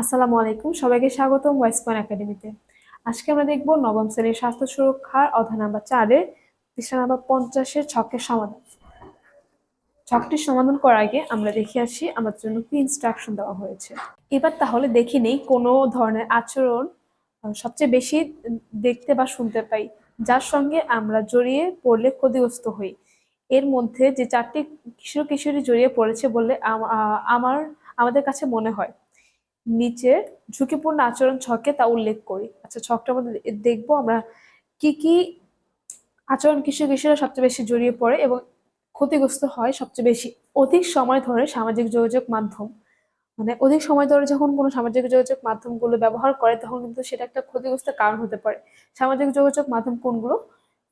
আসসালামু আলাইকুম। সবাইকে স্বাগতম ওয়েস পয়েন্ট একাডেমিতে। আজকে আমরা দেখব নবম শ্রেণির স্বাস্থ্য সুরক্ষার অধা নাম্বার চারের পৃষ্ঠা নাম্বার পঞ্চাশের ছকের সমাধান। ছকটির সমাধান করার আগে আমরা দেখে আসি, আমাদের জন্য কি ইনস্ট্রাকশন দেওয়া হয়েছে। এবার তাহলে দেখি নেই কোনো ধরনের আচরণ সবচেয়ে বেশি দেখতে বা শুনতে পাই, যার সঙ্গে আমরা জড়িয়ে পড়লে ক্ষতিগ্রস্ত হই। এর মধ্যে যে চারটি কিশোর কিশোরী জড়িয়ে পড়েছে বলে আমার, আমাদের কাছে মনে হয় নিচে ঝুঁকিপূর্ণ আচরণ ছকে তা উল্লেখ করি। আচ্ছা ছকটার মধ্যে দেখব আমরা কি কি আচরণ কিশোর কিশোররা সবচেয়ে বেশি জড়িয়ে পড়ে এবং ক্ষতিগ্রস্ত হয় সবচেয়ে বেশি। অধিক সময় ধরে সামাজিক যোগাযোগ মাধ্যম। মানে অধিক সময় ধরে যখন কোনো সামাজিক যোগাযোগ মাধ্যমগুলো ব্যবহার করে, তখন কিন্তু সেটা একটা ক্ষতিগ্রস্ত কারণ হতে পারে। সামাজিক যোগাযোগ মাধ্যম কোনগুলো?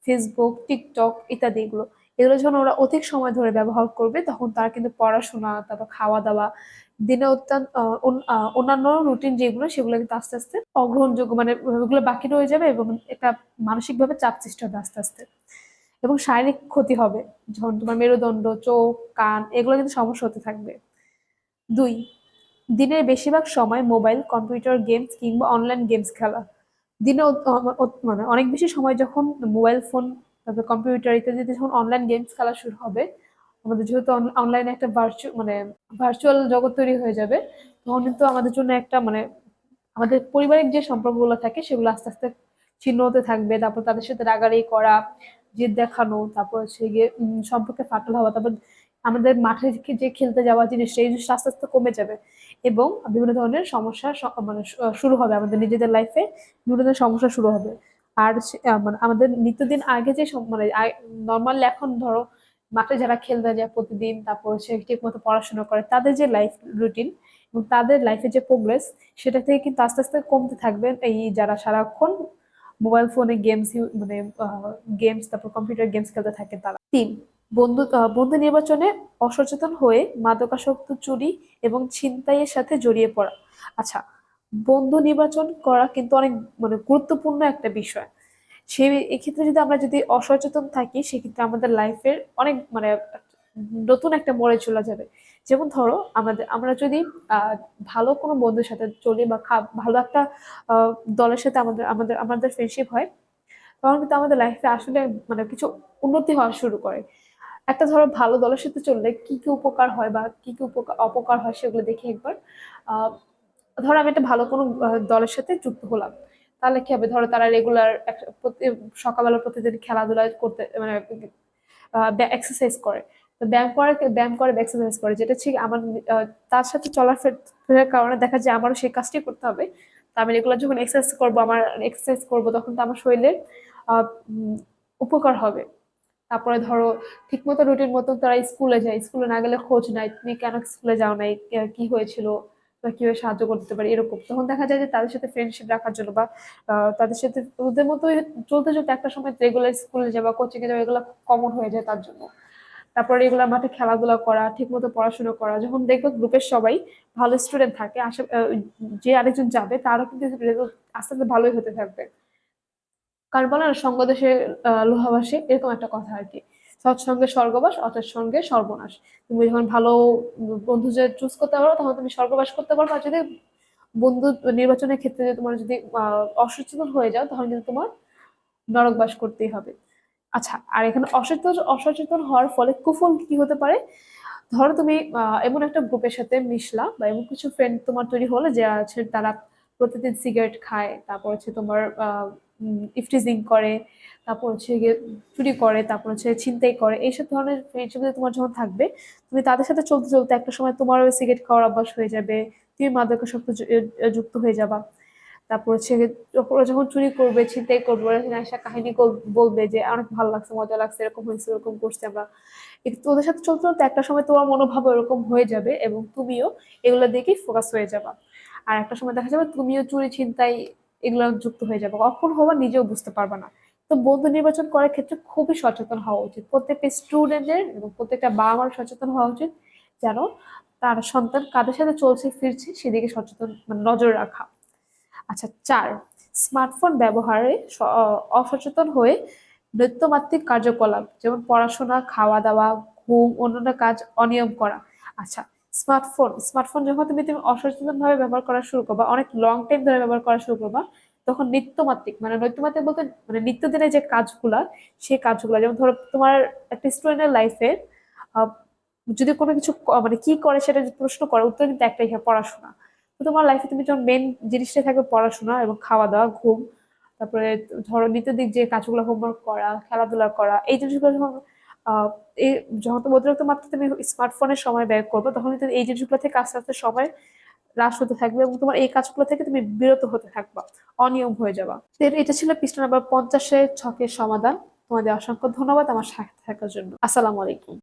ফেসবুক টিকটক ইত্যাদি এগুলো। এগুলো যখন ওরা অধিক সময় ধরে ব্যবহার করবে, তখন তারা কিন্তু পড়াশোনা, তারপর খাওয়া দাওয়া দিনে অত্যন্ত অন্যান্য রুটিন যেগুলো, সেগুলো কিন্তু আস্তে আস্তে অগ্রহণযোগ্য মানে ওগুলো বাকি রয়ে যাবে এবং একটা মানসিকভাবে চাপ সৃষ্টি হবে আস্তে আস্তে। এবং শারীরিক ক্ষতি হবে, যখন তোমার মেরুদণ্ড, চোখ, কান, এগুলো কিন্তু সমস্যা হতে থাকবে। দুই, দিনের বেশিরভাগ সময় মোবাইল, কম্পিউটার গেমস কিংবা অনলাইন গেমস খেলা। দিনে মানে অনেক বেশি সময় যখন মোবাইল ফোন তারপরে কম্পিউটার ইত্যাদিতে যখন অনলাইন গেমস খেলা শুরু হবে, আমাদের যেহেতু অনলাইনে একটা ভার্চুয়াল মানে ভার্চুয়াল জগৎ তৈরি হয়ে যাবে, তখন কিন্তু আমাদের জন্য একটা মানে আমাদের পারিবারিক যে সম্পর্কগুলো থাকে সেগুলো আস্তে আস্তে ছিন্ন হতে থাকবে। তারপর তাদের সাথে রাগারাগি করা, জেদ দেখানো, তারপর হচ্ছে গিয়ে সম্পর্কে ফাটল হওয়া, তারপর আমাদের মাঠে যে খেলতে যাওয়া জিনিস, সেই জিনিসটা আস্তে আস্তে কমে যাবে এবং বিভিন্ন ধরনের সমস্যা মানে শুরু হবে আমাদের নিজেদের লাইফে বিভিন্ন ধরনের সমস্যা শুরু হবে। আর মানে আমাদের নিত্যদিন আগে যে মানে নর্মাল এখন ধরো মাঠে যারা খেলতে যায় প্রতিদিন, তারপর সে ঠিক মতো পড়াশোনা করে, তাদের যে লাইফ রুটিন এবং তাদের লাইফে যে প্রোগ্রেস সেটা থেকে কিন্তু আস্তে আস্তে কমতে থাকবে। এই যারা সারাক্ষণ মোবাইল ফোনে গেমস মানে গেমস তারপর কম্পিউটার গেমস খেলতে থাকে তারা। তিন, বন্ধু বন্ধু নির্বাচনে অসচেতন হয়ে মাদকাসক্ত চুরি এবং ছিনতাইয়ের সাথে জড়িয়ে পড়া। আচ্ছা বন্ধু নির্বাচন করা কিন্তু অনেক মানে গুরুত্বপূর্ণ একটা বিষয়। সে এক্ষেত্রে যদি আমরা যদি অসচেতন থাকি, সেক্ষেত্রে আমাদের লাইফের অনেক মানে নতুন একটা মোড়ে চলে যাবে। যেমন ধরো, আমাদের, আমরা যদি ভালো কোনো বন্ধুর সাথে চলি বা ভালো একটা দলের সাথে আমাদের আমাদের আমাদের ফ্রেন্ডশিপ হয়, তখন কিন্তু আমাদের লাইফে আসলে মানে কিছু উন্নতি হওয়া শুরু করে। একটা ধরো ভালো দলের সাথে চললে কি কি উপকার হয় বা কি কি উপকার অপকার হয় সেগুলো দেখে একবার। ধরো আমি একটা ভালো কোনো দলের সাথে যুক্ত হলাম। তাহলে কি হবে? ধরো তারা রেগুলার সকালবেলা প্রতিদিন খেলাধুলা করতে মানে এক্সারসাইজ করে। তো ব্যায়াম করে ব্যায়াম করে এক্সারসাইজ করে, যেটা ঠিক আমার তার সাথে চলাফেরার কারণে দেখা যায় আমারও সেই কাজটি করতে হবে। তো আমি রেগুলার যখন এক্সারসাইজ করব, আমার এক্সারসাইজ করব, তখন তো আমার শরীরের উপকার হবে। তারপরে ধরো ঠিক মতো রুটিন মতো তারা স্কুলে যায়। স্কুলে না গেলে খোঁজ নাই, তুমি কেন স্কুলে যাও নাই? কি হয়েছিল? বা কীভাবে সাহায্য করতে পারি, এরকম। তখন দেখা যায় যে তাদের সাথে ফ্রেন্ডশিপ রাখার জন্য বা তাদের সাথে ওদের মতোই চলতে চলতে একটা সময় রেগুলার স্কুলে যাওয়া কোচিং এ যাওয়া এগুলো কমন হয়ে যায় তার জন্য। তারপরে রেগুলার মাঠে খেলাধুলা করা, ঠিকমতো পড়াশোনা করা। যখন দেখবে গ্রুপের সবাই ভালো স্টুডেন্ট থাকে, আশা যে আরেকজন যাবে, তারও কিন্তু রেজাল্ট আস্তে আস্তে ভালোই হতে থাকবে। কারণ বলে না, সঙ্গদেশে লোহাবাসে এরকম একটা কথা আর কি। সৎসঙ্গে স্বর্গবাস সঙ্গে সর্বনাশ। তুমি যখন ভালো বন্ধু যে চুজ করতে পারো, তখন তুমি স্বর্গবাস করতে পারো। আর যদি বন্ধু নির্বাচনের ক্ষেত্রে যদি তোমার যদি অসচেতন হয়ে যাও, তখন কিন্তু তোমার নরকবাস করতেই হবে। আচ্ছা আর এখানে অসচেতন অসচেতন হওয়ার ফলে কুফল কি হতে পারে? ধরো তুমি এমন একটা গ্রুপের সাথে মিশলা বা এমন কিছু ফ্রেন্ড তোমার তৈরি হলো যে আছে, তারা প্রতিদিন সিগারেট খায়, তারপর হচ্ছে তোমার ইফটিজিং করে, তারপর হচ্ছে গিয়ে চুরি করে, তারপর হচ্ছে ছিনতাই করে, এইসব ধরনের ফ্রেন্ডশিপ তোমার যখন থাকবে, তুমি তাদের সাথে চলতে চলতে একটা সময় তোমারও সিগারেট খাওয়ার অভ্যাস হয়ে যাবে, তুমি মাদকাসক্ত যুক্ত হয়ে যাবা। তারপর হচ্ছে ওরা যখন চুরি করবে, ছিনতাই করবে, ওরা একটা কাহিনী বলবে যে অনেক ভালো লাগছে, মজা লাগছে, এরকম হয়েছে এরকম করছে আমরা। ওদের সাথে চলতে চলতে একটা সময় তোমার মনোভাব এরকম হয়ে যাবে এবং তুমিও এগুলো দেখেই ফোকাস হয়ে যাবা। আর একটা সময় দেখা যাবে তুমিও চুরি, ছিনতাই এগুলো যুক্ত হয়ে যাবে। কখন হবা নিজেও বুঝতে পারবে না। তো বন্ধু নির্বাচন করার ক্ষেত্রে খুবই সচেতন হওয়া উচিত। প্রত্যেকটা স্টুডেন্টের এবং প্রত্যেকটা বাবা মার সচেতন হওয়া উচিত। যেন তার সন্তান কাদের সাথে চলছে, ফিরছে, সেদিকে সচেতন মানে নজর রাখা। আচ্ছা চার স্মার্টফোন ব্যবহারে অসচেতন হয়ে নৃত্যমাত্রিক কার্যকলাপ, যেমন পড়াশোনা, খাওয়া দাওয়া, ঘুম, অন্যান্য কাজ অনিয়ম করা। আচ্ছা স্মার্টফোন স্মার্টফোন যখন তুমি তুমি অসচেতন ভাবে ব্যবহার করা শুরু করবা, অনেক লং টাইম ধরে ব্যবহার করা শুরু করবা, তখন নিত্যমাত্রিক মানে নিত্যমাত্রিক বলতে মানে নিত্যদিনের যে কাজগুলা, সেই কাজগুলা, যেমন ধরো তোমার একটা স্টুডেন্টের লাইফে যদি কোনো কিছু মানে কি করে সেটা যদি প্রশ্ন করে, উত্তর কিন্তু একটাই, হয়, পড়াশোনা। তো তোমার লাইফে তুমি যখন মেন জিনিসটাই থাকবে পড়াশোনা এবং খাওয়া দাওয়া ঘুম, তারপরে ধরো নিত্যদিক যে কাজগুলো হোমওয়ার্ক করা, খেলাধুলা করা, এই জিনিসগুলো যখন এই তুমি অতিরিক্ত মাত্রা তুমি স্মার্টফোনের সময় ব্যয় করবে, তখন তুমি এই জিনিসগুলো থেকে আস্তে আস্তে সময় হ্রাস হতে থাকবে এবং তোমার এই কাজগুলো থেকে তুমি বিরত হতে থাকবা, অনিয়ম হয়ে যাবা। এটা ছিল পৃষ্ঠা নাম্বার পঞ্চাশের ছকের সমাধান। তোমাদের অসংখ্য ধন্যবাদ আমার সাথে থাকার জন্য। আসসালামু আলাইকুম।